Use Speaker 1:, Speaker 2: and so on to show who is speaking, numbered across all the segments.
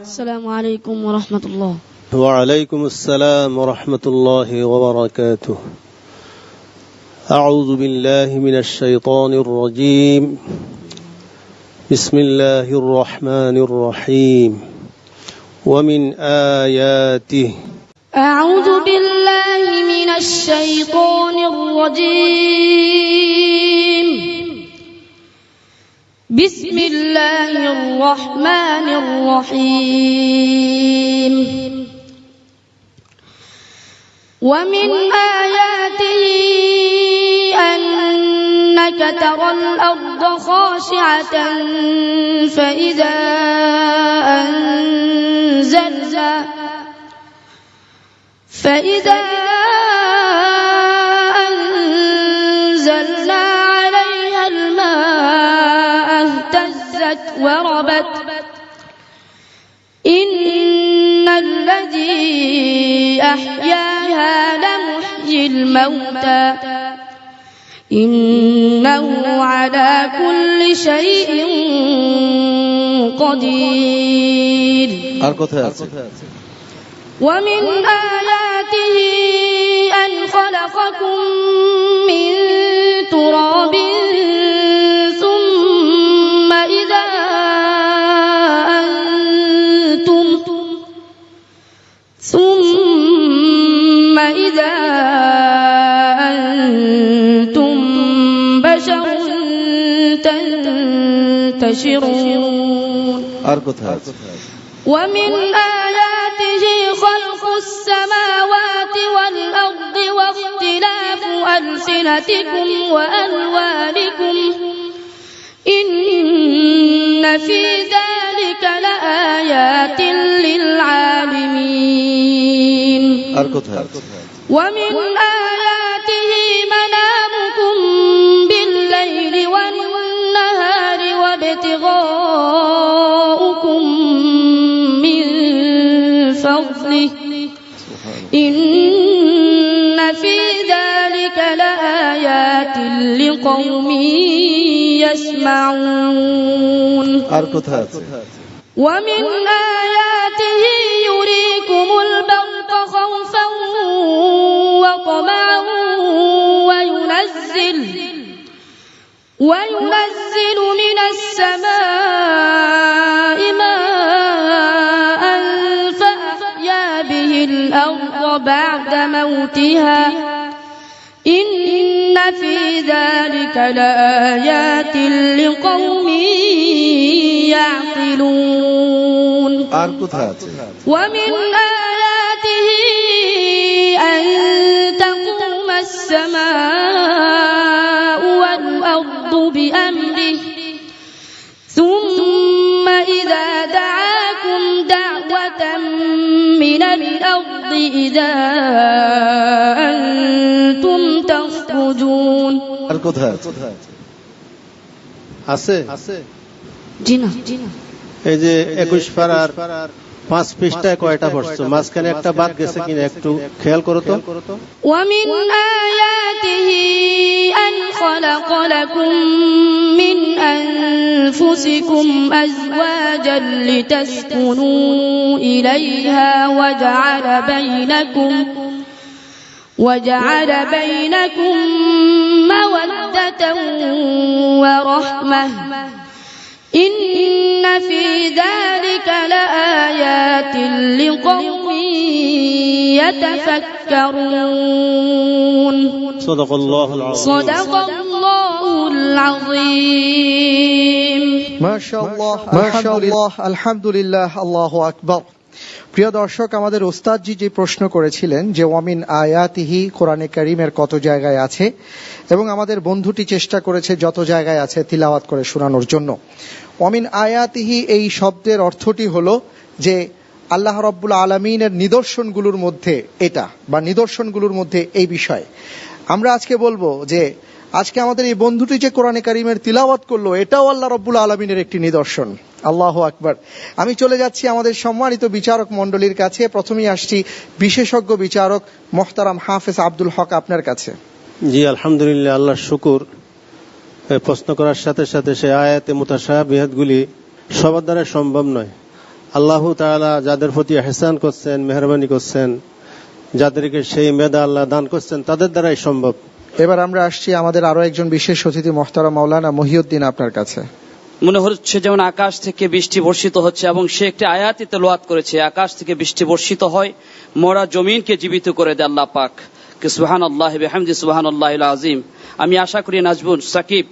Speaker 1: السلام عليكم ورحمة الله.
Speaker 2: وعليكم السلام ورحمة الله وبركاته. أعوذ بالله من الشيطان الرجيم. بسم الله الرحمن الرحيم. ومن آياته.
Speaker 1: أعوذ بالله من الشيطان الرجيم. بسم الله الرحمن الرحيم. ومن آياته أنك ترى الأرض خاشعة فإذا أنزلنا فإذا اهتزت وربت. إن الذي أحياها لمحيي الموتى. إنه على كل شيء قدير. ومن آياته أن خلقكم من تراب
Speaker 2: ينتشرون.
Speaker 1: ومن آياته خلق السماوات والأرض واختلاف ألسنتكم وألوانكم. إن في ذلك لآيات للعالمين. ومن آياته لقوم يسمعون. ومن آياته يريكم البرق خوفا وطمعا وينزل وينزل من السماء ماء فأحيا به الأرض بعد موتها في ذلك لآيات لقوم يعقلون ومن آياته أن تقوم السماء والأرض بأمره ثم إذا دعاكم دعوة من الأرض إذا أنتم تصدقون تخرجون
Speaker 2: আর কোথায় আছে আছে আছে
Speaker 1: جنا
Speaker 2: এই যে একুশ পাড়ার পাঁচ পৃষ্ঠায় কয়টা পড়ছো মাঝখানে একটা বাদ গেছে কিনা একটু খেয়াল করো তো
Speaker 1: ومن آياته أن خلق لكم من أنفسكم أزواجا لتسكنوا إليها وجعل بينكم وجعل بينكم مودة ورحمة. إن في ذلك لآيات لقوم يتفكرون.
Speaker 2: صدق الله العظيم.
Speaker 1: صدق الله العظيم.
Speaker 3: ما شاء الله ما شاء الله الحمد لله الله أكبر. প্রিয় দর্শক, আমাদের ওস্তাদজি যে প্রশ্ন করেছিলেন যে, ওয়ামিন আয়াতিহি কোরআনে করিমের কত জায়গায় আছে? এবং আমাদের বন্ধুটি চেষ্টা করেছে যত জায়গায় আছে তিলাওয়াত করে শোনানোর জন্য। ওয়ামিন আয়াতিহি এই শব্দের অর্থটি হলো যে, আল্লাহ রব্বুল আলমিনের নিদর্শনগুলোর মধ্যে এটা, বা নিদর্শনগুলোর মধ্যে এই বিষয়। আমরা আজকে বলব যে, আজকে আমাদের এই বন্ধুটি যে কোরআনে কারিমের তিলাওয়াত করল, এটাও আল্লাহ রব্বুল আলমিনের একটি নিদর্শন। আল্লাহ আকবার। আমি চলে যাচ্ছি আমাদের সম্মানিত বিচারক মণ্ডলীর কাছে। প্রথমেই আসছি বিশেষজ্ঞ বিচারক মোহতারাম হাফেজ আব্দুল হক আপনার কাছে।
Speaker 2: জি আলহামদুলিল্লাহ আল্লাহর শুকুর। প্রশ্ন করার সাথে সাথে সে আয়াতে মুতাশা বিহাদগুলি সবার দ্বারা সম্ভব নয়। আল্লাহ তালা যাদের প্রতি হেসান করছেন মেহরবানি করছেন যাদেরকে সেই মেধা আল্লাহ দান করছেন তাদের দ্বারাই সম্ভব।
Speaker 3: এবার আমরা আসছি আমাদের আরও একজন বিশেষ অতিথি মোহতারা মাওলানা মহিউদ্দিন আপনার কাছে।
Speaker 4: মনে হচ্ছে যেমন আকাশ থেকে বৃষ্টি বর্ষিত হচ্ছে এবং সে একটি আয়াতি তেলোয়াত করেছে, আকাশ থেকে বৃষ্টি বর্ষিত হয়, মরা জমিনকে জীবিত করে দেয় আল্লাহ পাক। সুবাহান আল্লাহ বেহামদি সুবাহান আল্লাহ আজিম আমি আশা করি নাজবুল সাকিব,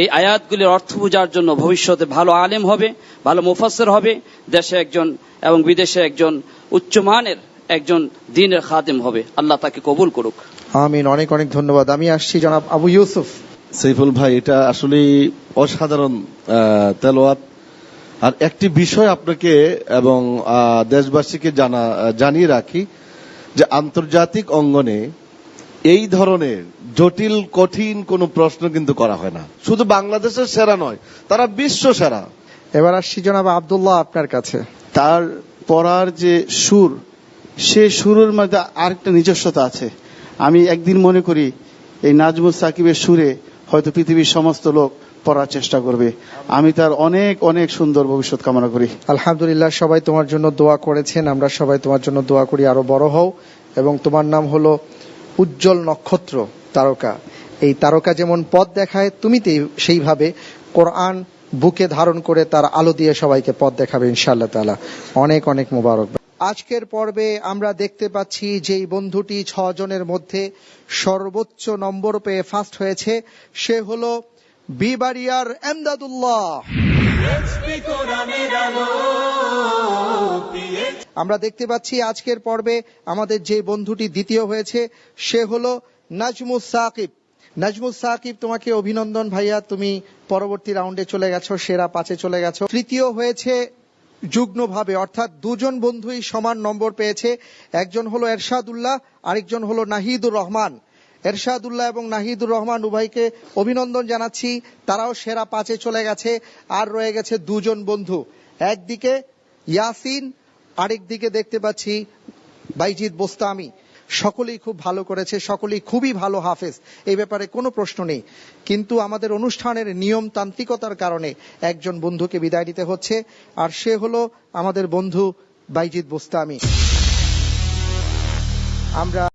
Speaker 4: এই আয়াতগুলির অর্থ বোঝার জন্য ভবিষ্যতে ভালো আলেম হবে, ভালো মুফাসসির হবে, দেশে একজন এবং বিদেশে একজন উচ্চমানের একজন দিনের খাদেম হবে। আল্লাহ তাকে কবুল করুক।
Speaker 3: আমিন, অনেক অনেক ধন্যবাদ। আমি আসছি জনাব আবু ইউসুফ।
Speaker 5: সাইফুল ভাই এটা আসলে অসাধারণ তেলোয়াত আর একটি বিষয় আপনাকে এবং দেশবাসীকে জানা জানিয়ে রাখি যে আন্তর্জাতিক অঙ্গনে এই ধরনের জটিল কঠিন কোনো প্রশ্ন কিন্তু করা হয় না। শুধু বাংলাদেশের সেরা নয় তারা বিশ্ব সেরা।
Speaker 3: এবার আসছি জনাব আবদুল্লাহ আপনার কাছে।
Speaker 6: তার পড়ার যে সুর সে সুরের মধ্যে আরেকটা নিজস্বতা আছে। আমি একদিন মনে করি এই নাজমুল সাকিবের সুরে হয়তো পৃথিবীর সমস্ত লোক পড়ার চেষ্টা করবে। আমি তার অনেক অনেক সুন্দর ভবিষ্যৎ কামনা করি।
Speaker 3: আলহামদুলিল্লাহ, সবাই তোমার জন্য দোয়া করেছেন। আমরা সবাই তোমার জন্য দোয়া করি আরও বড় হও। এবং তোমার নাম হলো উজ্জ্বল নক্ষত্র তারকা। এই তারকা যেমন পথ দেখায়, তুমি সেইভাবে কোরআন বুকে ধারণ করে তার আলো দিয়ে সবাইকে পথ দেখাবে ইনশাআল্লাহ তাআলা। অনেক অনেক মোবারক। আজকের পর্বে আমরা দেখতে পাচ্ছি যেই বন্ধুটি ছজনের মধ্যে সর্বোচ্চ নম্বর পেয়ে ফার্স্ট হয়েছে, সে হলো বিবারিয়ার এমদাদুল্লাহ আমরা দেখতে পাচ্ছি আজকের পর্বে আমাদের যে বন্ধুটি দ্বিতীয় হয়েছে, সে হলো নাজমুস সাকিব। নাজমুস সাকিব, তোমাকে অভিনন্দন ভাইয়া, তুমি পরবর্তী রাউন্ডে চলে গেছো, সেরা পাঁচে চলে গেছো। তৃতীয় হয়েছে যুগ্মভাবে অর্থাৎ দুজন বন্ধুই সমান নম্বর পেয়েছে। একজন হলো এরশাদুল্লাহ, আরেকজন হলো নাহিদুর রহমান। এরশাদুল্লাহ এবং নাহিদুর রহমান উভয়কে অভিনন্দন জানাচ্ছি। তারাও সেরা পাঁচে চলে গেছে। আর রয়ে গেছে দুজন বন্ধু। একদিকে ইয়াসিন, আরেকদিকে দেখতে পাচ্ছি বাইজিদ বোস্তামি। সকলেই খুব ভালো করেছে, সকলেই খুবই ভালো হাফেজ, এই ব্যাপারে কোনো প্রশ্ন নেই। কিন্তু আমাদের অনুষ্ঠানের নিয়মতান্ত্রিকতার কারণে একজন বন্ধুকে বিদায় নিতে হচ্ছে, আর সে হলো আমাদের বন্ধু বাইজিৎ বোস্তামি। আমরা